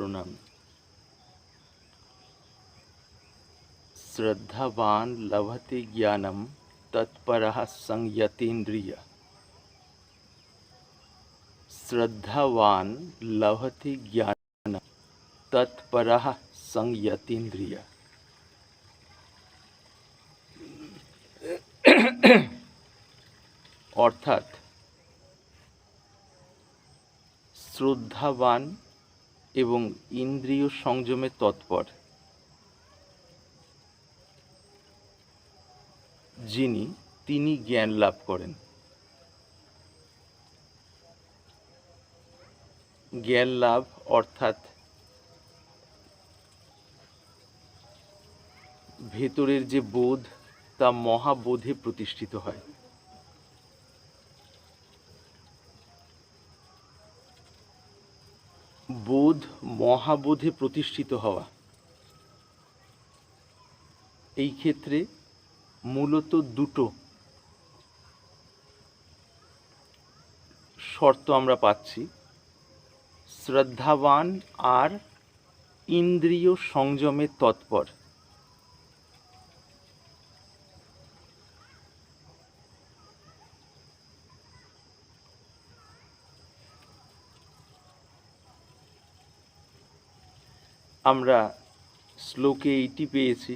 প্রণাম শ্রদ্ধাবান লভতে জ্ঞানম তৎপরः সংযতেন্দ্রিয় শ্রদ্ধাবান লভতে জ্ঞানম তৎপরः সংযতেন্দ্রিয় অর্থাৎ শ্রদ্ধাবান এবং ইন্দ্রিয় সংযমে তৎপর। যিনি, তিনি জ্ঞান লাভ করেন। জ্ঞান লাভ অর্থাৎ ভেতরের যে বোধ, তা মহাবোধে প্রতিষ্ঠিত হয়। বোধ মহাবোধে প্রতিষ্ঠিত হওয়া। এই ক্ষেত্রে মূলত দুটো শর্ত আমরা পাচ্ছি, শ্রদ্ধাবান আর ইন্দ্রিয় সংযমে তৎপর। আমরা শ্লোকে এইটি পেয়েছি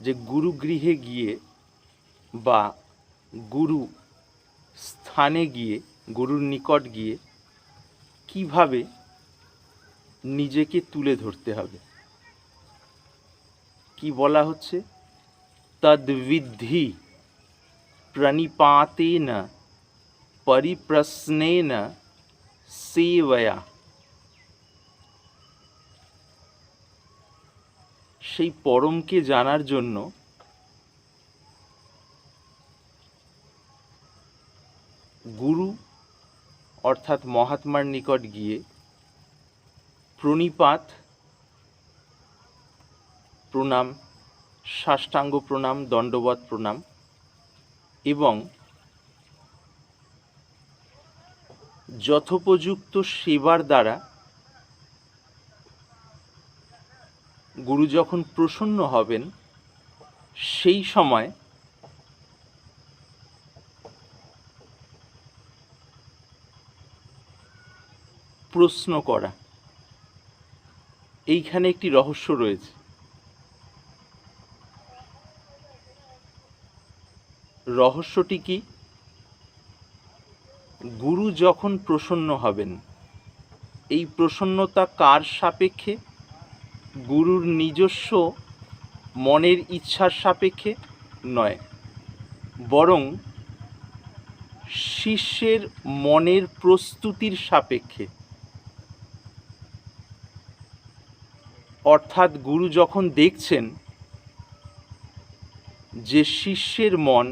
যে গুরুগৃহে গিয়ে বা গুরু স্থানে গিয়ে, গুরুর নিকট গিয়ে কীভাবে নিজেকে তুলে ধরতে হবে? কি বলা হচ্ছে? তদ্বিদ্ধি প্রণিপাতেন, পরিপ্রশ্নেন, সেবয়া। সেই পরমকে জানার জন্য গুরু অর্থাৎ মহাত্মার নিকট গিয়ে প্রণিপাত, প্রণাম, সাষ্টাঙ্গ প্রণাম দণ্ডবত প্রণাম এবং যথোপযুক্ত সেবার দ্বারা গুরু যখন প্রসন্ন হবেন, সেই সময় প্রশ্ন করা। এইখানে একটি রহস্য রয়েছে। রহস্যটি কি? গুরু যখন প্রসন্ন হবেন, এই প্রসন্নতা কার সাপেক্ষে? গুরুর নিজস্ব মনের ইচ্ছার সাপেক্ষে নয়, বরং শিষ্যের মনের প্রস্তুতির সাপেক্ষে। অর্থাৎ গুরু যখন দেখছেন যে শিষ্যের মন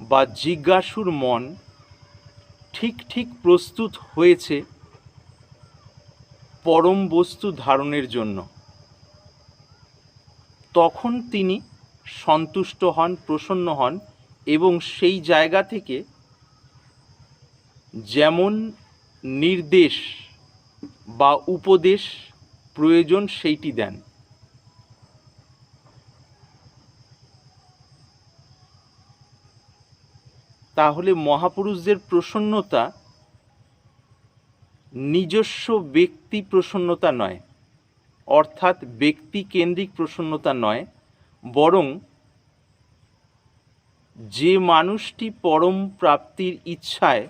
বা জিজ্ঞাসুর মন ঠিক ঠিক প্রস্তুত হয়েছে পরম বস্তু ধারণের জন্য। তখন তিনি সন্তুষ্ট হন, প্রসন্ন হন এবং সেই জায়গা থেকে যেমন নির্দেশ বা উপদেশ প্রয়োজন সেইটি দেন। তাহলে মহাপুরুষদের প্রসন্নতা নিজস্ব ব্যক্তি প্রসন্নতা নয়, অর্থাৎ ব্যক্তি কেন্দ্রিক প্রসন্নতা নয়, বরং যে মানুষটি পরম প্রাপ্তির ইচ্ছায়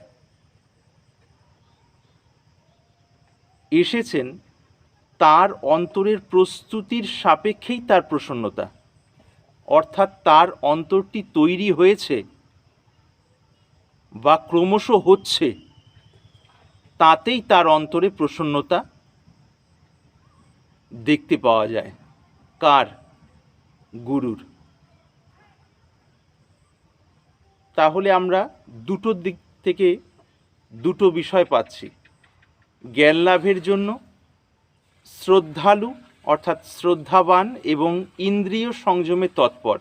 এসেছেন, তার অন্তরের প্রস্তুতির সাপেক্ষেই তার প্রসন্নতা। অর্থাৎ তার অন্তরটি তৈরি হয়েছে বা ক্রমশ হচ্ছে। তাতেই তার অন্তরে প্রসন্নতা দেখতে পাওয়া যায়। কার? গুরুর। তাহলে আমরা দুটো দিক থেকে দুটো বিষয় পাচ্ছি। জ্ঞান লাভের জন্য শ্রদ্ধালু, অর্থাৎ শ্রদ্ধাবান এবং ইন্দ্রিয় সংযমে তৎপর।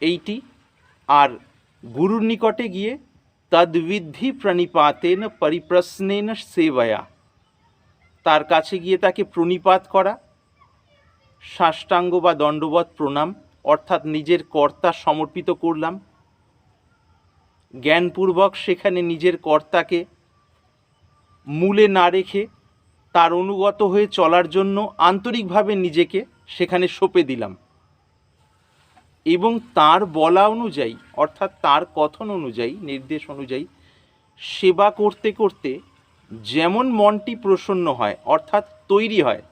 এইটি। আর গুরুর নিকটে গিয়ে তদ্বিদ্ধি প্রণিপাতেন পরিপ্রশ্নেন সেবয়া তার কাছে গিয়ে তাকে প্রণিপাত করা সাষ্টাঙ্গ বা দণ্ডবত প্রণাম অর্থাৎ নিজের কর্তা সমর্পিত করলাম জ্ঞানপূর্বক সেখানে নিজের কর্তাকে মূলে না রেখে তার অনুগত হয়ে চলার জন্য আন্তরিকভাবে নিজেকে সেখানে সঁপে দিলাম এবং তার বলা অনুযায়ী, অর্থাৎ তার কথন অনুযায়ী, নির্দেশ অনুযায়ী, সেবা করতে করতে যেমন মনটি প্রসন্ন হয়, অর্থাৎ তৈরি হয়,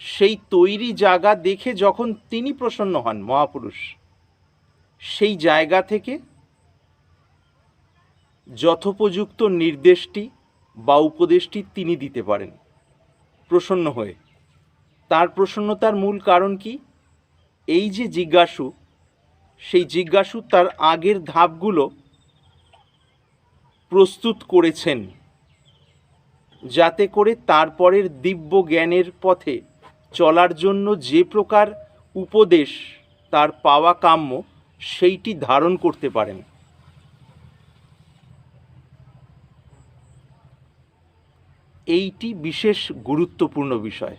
সেই তৈরি জায়গা দেখে যখন তিনি প্রসন্ন হন, মহাপুরুষ, সেই জায়গা থেকে যথোপযুক্ত নির্দেশটি বা উপদেশটি তিনি দিতে পারেন, প্রসন্ন হয়ে। তার প্রসন্নতার মূল কারণ কি? এই যে জিজ্ঞাসু, সেই জিজ্ঞাসু তার আগের ধাপগুলো প্রস্তুত করেছেন, যাতে করে তারপরের দিব্য জ্ঞানের পথে চলার জন্য যে প্রকার উপদেশ তার পাওয়া কাম্য, সেইটি ধারণ করতে পারেন। এইটি বিশেষ গুরুত্বপূর্ণ বিষয়।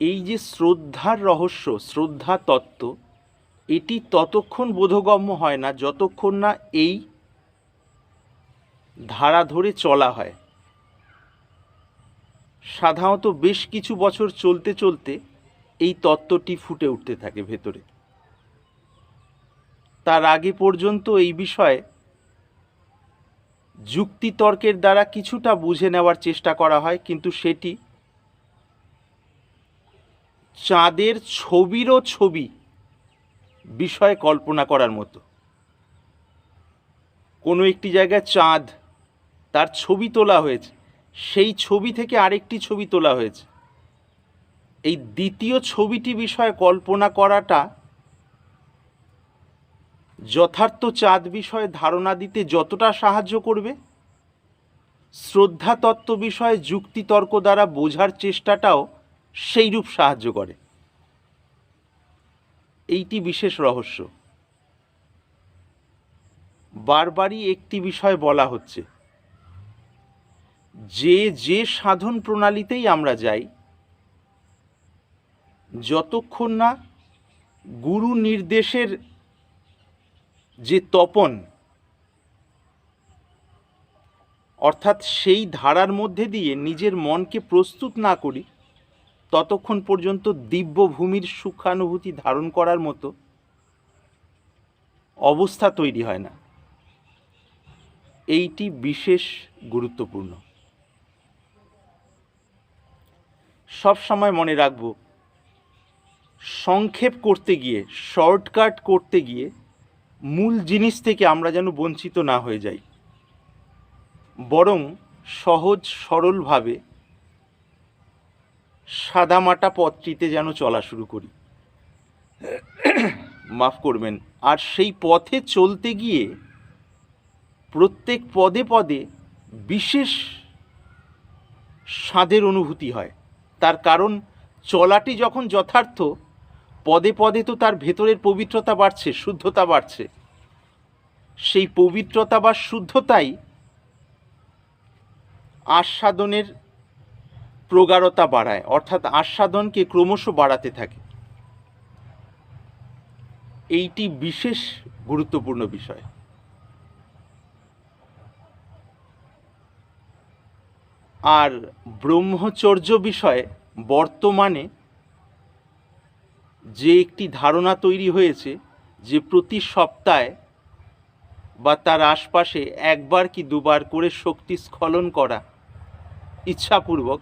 এই যে শ্রদ্ধার রহস্য, শ্রদ্ধা তত্ত্ব, এটি ততক্ষণ বোধগম্য হয় না যতক্ষণ না এই ধারা ধরে চলা হয়। সাধারণত বেশ কিছু বছর চলতে চলতে এই তত্ত্বটি ফুটে উঠতে থাকে ভেতরে। তার আগে পর্যন্ত এই বিষয়ে যুক্তিতর্কের দ্বারা কিছুটা বুঝে নেওয়ার চেষ্টা করা হয়, কিন্তু সেটি চাঁদের ছবিরও ছবি বিষয়ে কল্পনা করার মতো। কোনো একটি জায়গায় চাঁদ, তার ছবি তোলা হয়েছে। সেই ছবি থেকে আরেকটি ছবি তোলা হয়েছে। এই দ্বিতীয় ছবিটি বিষয়ে কল্পনা করাটা যথার্থ চাঁদ বিষয়ে ধারণা দিতে যতটা সাহায্য করবে শ্রদ্ধা তত্ত্ব বিষয়ে যুক্তিতর্ক দ্বারা বোঝার চেষ্টাটাও সেইরূপ সাহায্য করে। এইটি বিশেষ রহস্য। বারবারই একটি বিষয় বলা হচ্ছে, যে যে সাধন প্রণালীতেই আমরা যাই, যতক্ষণ না গুরু নির্দেশের যে তপন, অর্থাৎ সেই ধারার মধ্যে দিয়ে নিজের মনকে প্রস্তুত না করি ততক্ষণ পর্যন্ত দিব্যভূমির সুখানুভূতি ধারণ করার মতো অবস্থা তৈরি হয় না। এইটি বিশেষ গুরুত্বপূর্ণ। সব সময় মনে রাখব, সংক্ষেপ করতে গিয়ে, শর্টকাট করতে গিয়ে মূল জিনিস থেকে আমরা যেন বঞ্চিত না হয়ে যাই। বরং সহজ সরলভাবে সাদামাটা পথটিতে যেন চলা শুরু করি। মাফ করবেন, আর সেই পথে চলতে গিয়ে প্রত্যেক পদে পদে বিশেষ স্বাদের অনুভূতি হয়। তার কারণ, চলাটি যখন যথার্থ, পদে পদে তো তার ভেতরের পবিত্রতা বাড়ছে, শুদ্ধতা বাড়ছে। সেই পবিত্রতা বা শুদ্ধতাই আস্বাদনের প্রগাঢ়তা বাড়ায়, অর্থাৎ আস্বাদনকে ক্রমশ বাড়াতে থাকে। এইটি বিশেষ গুরুত্বপূর্ণ বিষয়। আর ব্রহ্মচর্য বিষয়ে বর্তমানে যে একটি ধারণা তৈরি হয়েছে যে প্রতি সপ্তাহে বা তার আশপাশে একবার কি দুবার করে শক্তি স্খলন করা ইচ্ছাপূর্বক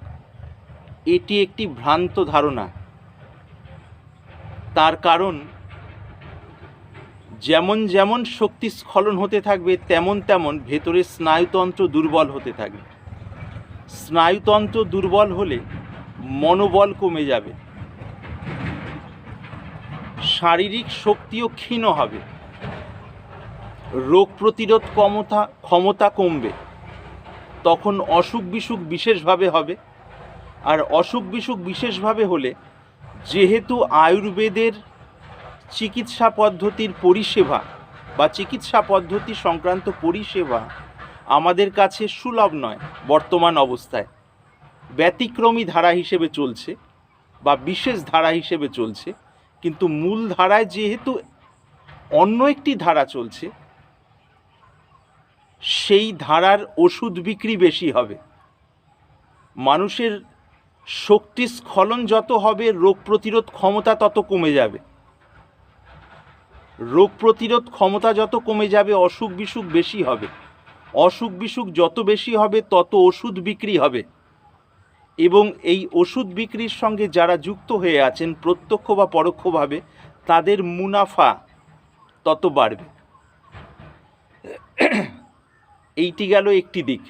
এটি একটি ভ্রান্ত ধারণা। তার কারণ, যেমন যেমন শক্তি স্খলন হতে থাকবে, তেমন তেমন ভেতরে স্নায়ুতন্ত্র দুর্বল হতে থাকবে। স্নায়ুতন্ত্র দুর্বল হলে মনোবল কমে যাবে। শারীরিক শক্তিও ক্ষীণ হবে। রোগ প্রতিরোধ ক্ষমতা ক্ষমতা কমবে। তখন অসুখ বিসুখ বিশেষভাবে হবে। আর অসুখ বিসুখ বিশেষভাবে হলে যেহেতু আয়ুর্বেদের চিকিৎসা পদ্ধতির পরিষেবা বা চিকিৎসা পদ্ধতি সংক্রান্ত পরিষেবা আমাদের কাছে সুলভ নয় বর্তমান অবস্থায়। ব্যতিক্রমী ধারা হিসেবে চলছে বা বিশেষ ধারা হিসেবে চলছে। কিন্তু মূল ধারায় যেহেতু অন্য একটি ধারা চলছে, সেই ধারার ওষুধ বিক্রি বেশি হবে। মানুষের শক্তি স্খলন যত হবে, রোগ প্রতিরোধ ক্ষমতা তত কমে যাবে। রোগ প্রতিরোধ ক্ষমতা যত কমে যাবে, অসুখ বিসুখ বেশি হবে। অসুখ বিসুখ যত বেশি হবে, তত ওষুধ বিক্রি হবে। এবং এই ওষুধ বিক্রির সঙ্গে যারা যুক্ত হয়ে আছেন, প্রত্যক্ষ বা পরোক্ষভাবে, তাদের মুনাফা তত বাড়বে। এইটি গেল একটি দিক।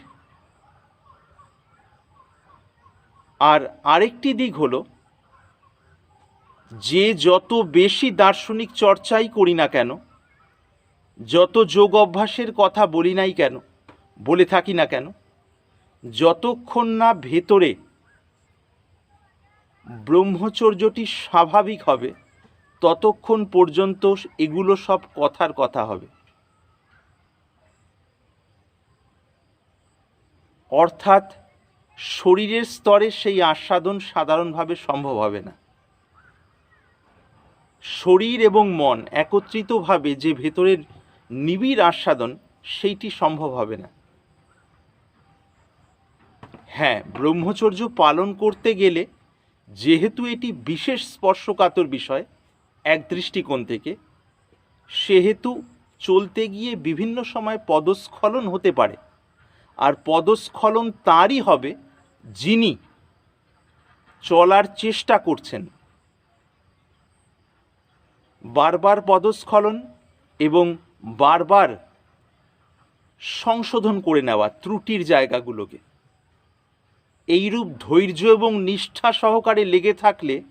আর আরেকটি দিক হলো, যে যত বেশি দার্শনিক চর্চাই করি না কেন, যত যোগ অভ্যাসের কথা বলি নাই কেন, বলে থাকি না কেন, যতক্ষণ না ভেতরে ব্রহ্মচর্যটি স্বাভাবিক হবে, ততক্ষণ পর্যন্ত এগুলো সব কথার কথা হবে। অর্থাৎ শরীরের স্তরে সেই আস্বাদন সাধারণভাবে সম্ভব হবে না। শরীর এবং মন একত্রিতভাবে যে ভেতরের নিবিড় আস্বাদন, সেইটি সম্ভব হবে না। হ্যাঁ ব্রহ্মচর্য পালন করতে গেলে যেহেতু এটি বিশেষ স্পর্শকাতর বিষয় এক দৃষ্টিকোণ থেকে, সেহেতু চলতে গিয়ে বিভিন্ন সময় পদস্খলন হতে পারে। আর পদস্খলন তারই হবে যিনি চলার চেষ্টা করছেন। বারবার পদস্খলন এবং বারবার সংশোধন করে নেওয়া ত্রুটির জায়গাগুলোকে। এইরূপ ধৈর্য এবং নিষ্ঠা সহকারে লেগে থাকলে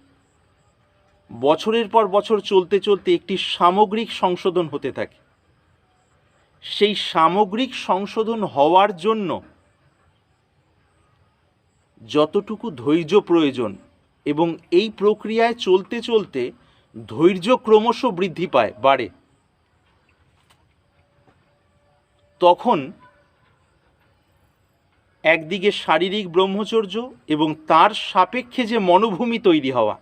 বছরের পর বছর চলতে চলতে একটি সামগ্রিক সংশোধন হতে থাকে। সেই সামগ্রিক সংশোধন হওয়ার জন্য যতটুকু ধৈর্য প্রয়োজন এবং এই প্রক্রিয়ায় চলতে চলতে ধৈর্য ক্রমশ বৃদ্ধি পায়, বাড়ে। তখন একদিকে শারীরিক ব্রহ্মচর্য এবং তার সাপেক্ষে যে মনোভূমি তৈরি হওয়া,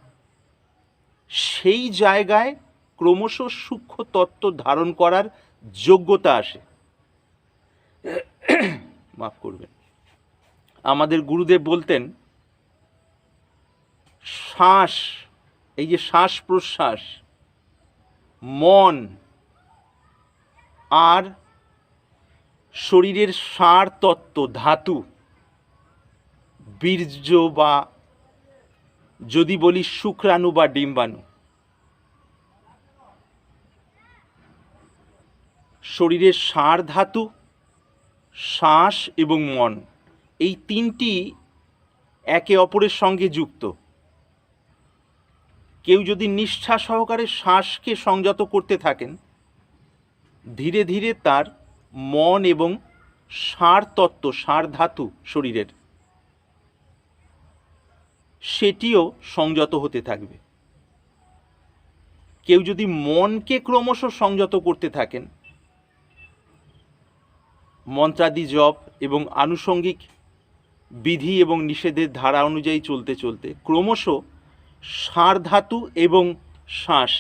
সেই জায়গায় ক্রমশ সূক্ষ্ম তত্ত্ব ধারণ করার যোগ্যতা আসে। মাফ করবেন। আমাদের গুরুদেব বলতেন, শ্বাস, এই যে শ্বাস প্রশ্বাস, মন আর শরীরের সার তত্ত্ব ধাতু, বীর্য বা যদি বলি শুক্রাণু বা ডিম্বাণু। শরীরের সার ধাতু, শ্বাস এবং মন। এই তিনটি একে অপরের সঙ্গে যুক্ত। কেউ যদি নিষ্ঠা সহকারে শ্বাসকে সংযত করতে থাকেন, ধীরে ধীরে তার মন এবং সার তত্ত্ব সার ধাতু শরীরের সেটিও সংযত হতে থাকবে। কেউ যদি মনকে ক্রমশ সংযত করতে থাকেন, মন্ত্রাদি জপ এবং আনুষঙ্গিক বিধি এবং নিষেধের ধারা অনুযায়ী চলতে চলতে, ক্রমশ সার ধাতু এবং শ্বাস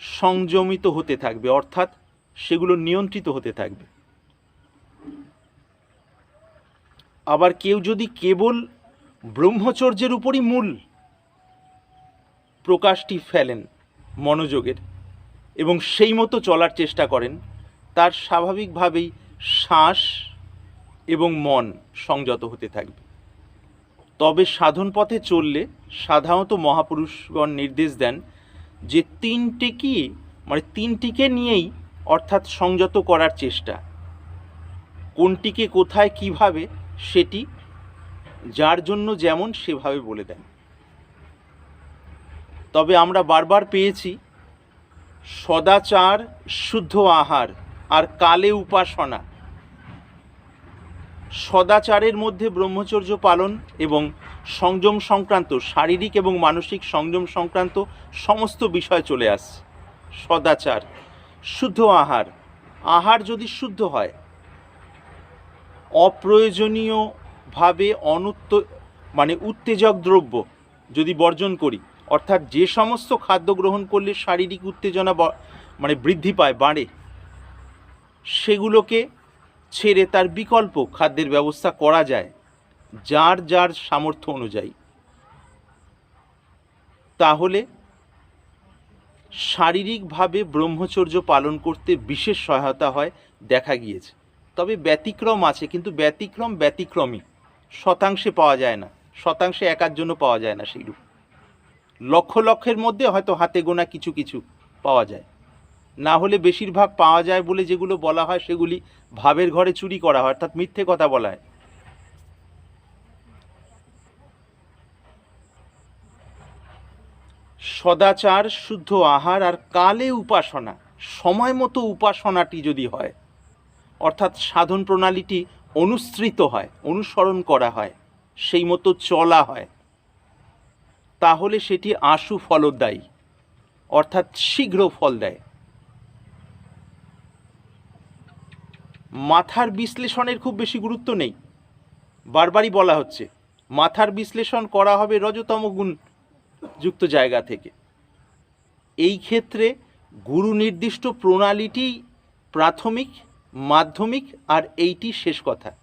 সংযমিত হতে থাকবে, অর্থাৎ সেগুলো নিয়ন্ত্রিত হতে থাকবে। আবার কেউ যদি কেবল ব্রহ্মচর্যের উপরই মূল প্রকাশটি ফেলেন মনোযোগের এবং সেই মতো চলার চেষ্টা করেন, তার স্বাভাবিকভাবেই শ্বাস এবং মন সংযত হতে থাকবে। তবে সাধন পথে চললে সাধারণত মহাপুরুষগণ নির্দেশ দেন যে তিনটে কি মানে তিনটিকে নিয়েই অর্থাৎ সংযত করার চেষ্টা। কোনটিকে কোথায় কীভাবে সেটি যার জন্য যেমন সেভাবে বলে দেন। তবে আমরা বারবার পেয়েছি, সদাচার, শুদ্ধ আহার আর কালে উপাসনা সদাচারের মধ্যে ব্রহ্মচর্য পালন এবং সংযম সংক্রান্ত, শারীরিক এবং মানসিক সংযম সংক্রান্ত সমস্ত বিষয় চলে আসছে। সদাচার, শুদ্ধ আহার। আহার যদি শুদ্ধ হয়, অপ্রয়োজনীয়ভাবে অনুত্ত মানে উত্তেজক দ্রব্য যদি বর্জন করি, অর্থাৎ যে সমস্ত খাদ্য গ্রহণ করলে শারীরিক উত্তেজনা মানে বৃদ্ধি পায়, বাড়ে, সেগুলোকে ছেড়ে তার বিকল্প খাদ্যের ব্যবস্থা করা যায়, যার যার সামর্থ্য অনুযায়ী। তাহলে শারীরিকভাবে ব্রহ্মচর্য পালন করতে বিশেষ সহায়তা হয় দেখা গিয়েছে। তবে ব্যতিক্রম আছে, কিন্তু ব্যতিক্রম ব্যতিক্রমই শতাংশে পাওয়া যায় না, শতাংশে একার জন্য পাওয়া যায় না সেইরূপ। লক্ষ লক্ষের মধ্যে হয়তো হাতে গোনা কিছু কিছু পাওয়া যায়। না হলে বেশিরভাগ পাওয়া যায় বলে যেগুলো বলা হয় সেগুলি ভাবের ঘরে চুরি করা হয়, অর্থাৎ মিথ্যে কথা বলা হয়। সদাচার, শুদ্ধ আহার আর কালে উপাসনা, সময় মতো উপাসনাটি যদি হয়, অর্থাৎ সাধন প্রণালীটি অনুসৃত হয়, অনুসরণ করা হয়, সেই মতো চলা হয়, তাহলে সেটি আশু ফলদায়ী, অর্থাৎ শীঘ্র ফল দেয়। মাথার বিশ্লেষণের খুব বেশি গুরুত্ব নেই। বারবারই বলা হচ্ছে, মাথার বিশ্লেষণ করা হবে রজতম গুণ যুক্ত জায়গা থেকে। এই ক্ষেত্রে গুরু নির্দিষ্ট প্রণালীটি প্রাথমিক, মাধ্যমিক আর এইটি শেষ কথা।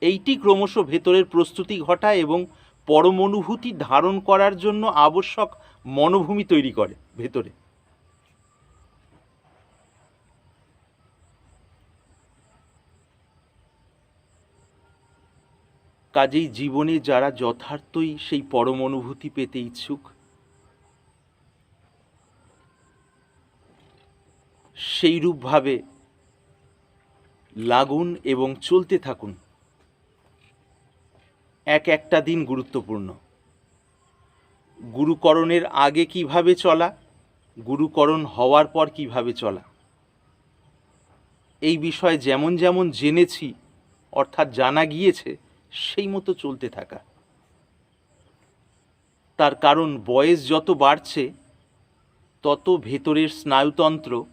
এইটি ক্রমশ ভেতরের প্রস্তুতি ঘটায় এবং পরম অনুভূতি ধারণ করার জন্য আবশ্যক মনোভূমি তৈরি করে ভেতরে। কাজেই জীবনে যারা যথার্থই সেই পরম অনুভূতি পেতে ইচ্ছুক, সেইরূপভাবে লাগুন এবং চলতে থাকুন। এক একটা দিন গুরুত্বপূর্ণ। গুরুকরণের আগে কীভাবে চলা, গুরুকরণ হওয়ার পর কীভাবে চলা। এই বিষয়ে যেমন যেমন জেনেছি, অর্থাৎ জানা গিয়েছে সেই মতো চলতে থাকা। তার কারণ বয়স যত বাড়ছে, তত ভেতরের স্নায়ুতন্ত্র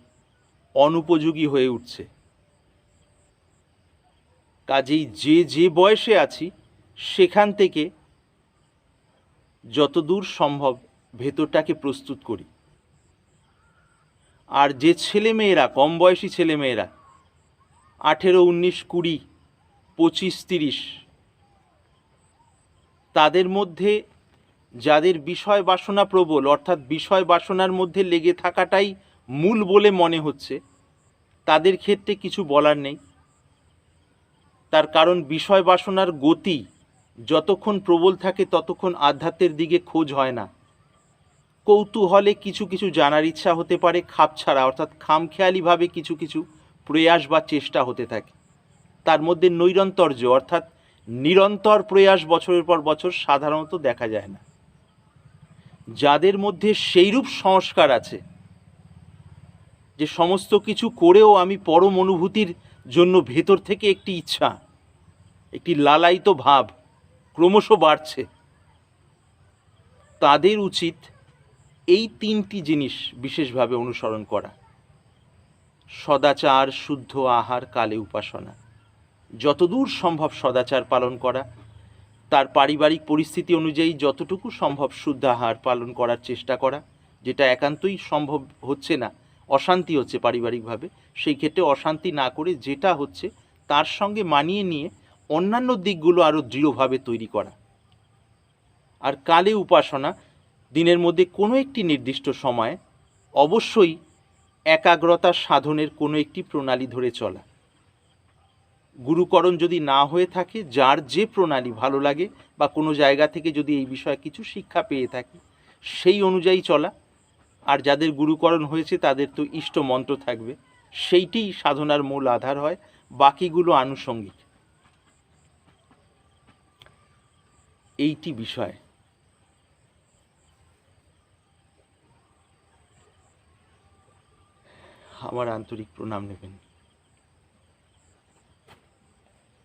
অনুপযোগী হয়ে উঠছে। কাজেই যে যে বয়সে আছি, সেখান থেকে যতদূর সম্ভব ভেতরটাকে প্রস্তুত করি। আর যে ছেলেমেয়েরা, কম বয়সী ছেলেমেয়েরা, আঠেরো, উনিশ, কুড়ি, পঁচিশ, তিরিশ তাদের মধ্যে যাদের বিষয় বাসনা প্রবল, অর্থাৎ বিষয় বাসনার মধ্যে লেগে থাকাটাই মূল বলে মনে হচ্ছে, তাদের ক্ষেত্রে কিছু বলার নেই। তার কারণ বিষয় বাসনার গতি যতক্ষণ প্রবল থাকে ততক্ষণ আধ্যাত্মের দিকে খোঁজ হয় না। কৌতূহলে কিছু কিছু জানার ইচ্ছা হতে পারে, খাপ ছাড়া, অর্থাৎ খামখেয়ালিভাবে কিছু কিছু প্রয়াস বা চেষ্টা হতে থাকে। তার মধ্যে নৈরন্তর্য, অর্থাৎ নিরন্তর প্রয়াস বছরের পর বছর সাধারণত দেখা যায় না। যাদের মধ্যে সেইরূপ সংস্কার আছে, যে সমস্ত কিছু করেও আমি পরম অনুভূতির জন্য ভেতর থেকে একটি ইচ্ছা, একটি লালায়িত ভাব ক্রমশ বাড়ছে। তাদের উচিত এই তিনটি জিনিস বিশেষভাবে অনুসরণ করা। সদাচার, শুদ্ধ আহার, কালে উপাসনা। যতদূর সম্ভব সদাচার পালন করা, তার পারিবারিক পরিস্থিতি অনুযায়ী যতটুকু সম্ভব শুদ্ধাহার পালন করার চেষ্টা করা, যেটা একান্তই সম্ভব হচ্ছে না, অশান্তি হচ্ছে পারিবারিকভাবে, সেই ক্ষেত্রে অশান্তি না করে যেটা হচ্ছে তার সঙ্গে মানিয়ে নিয়ে অন্যান্য দিকগুলো আরও দৃঢ়ভাবে তৈরি করা। আর কালে উপাসনা, দিনের মধ্যে কোনো একটি নির্দিষ্ট সময়ে অবশ্যই একাগ্রতা সাধনের কোনো একটি প্রণালী ধরে চলা। গুরুকরণ যদি না হয়ে থাকে, যার যে প্রণালী ভালো লাগে বা কোনো জায়গা থেকে যদি এই বিষয়ে কিছু শিক্ষা পেয়ে থাকি, সেই অনুযায়ী চলা। আর যাদের গুরুকরণ হয়েছে, তাদের তো ইষ্ট মন্ত্র থাকবে। সেইটিই সাধনার মূল আধার হয়, বাকিগুলো আনুষঙ্গিক। এইটি বিষয়। আমার আন্তরিক প্রণাম নেবেন।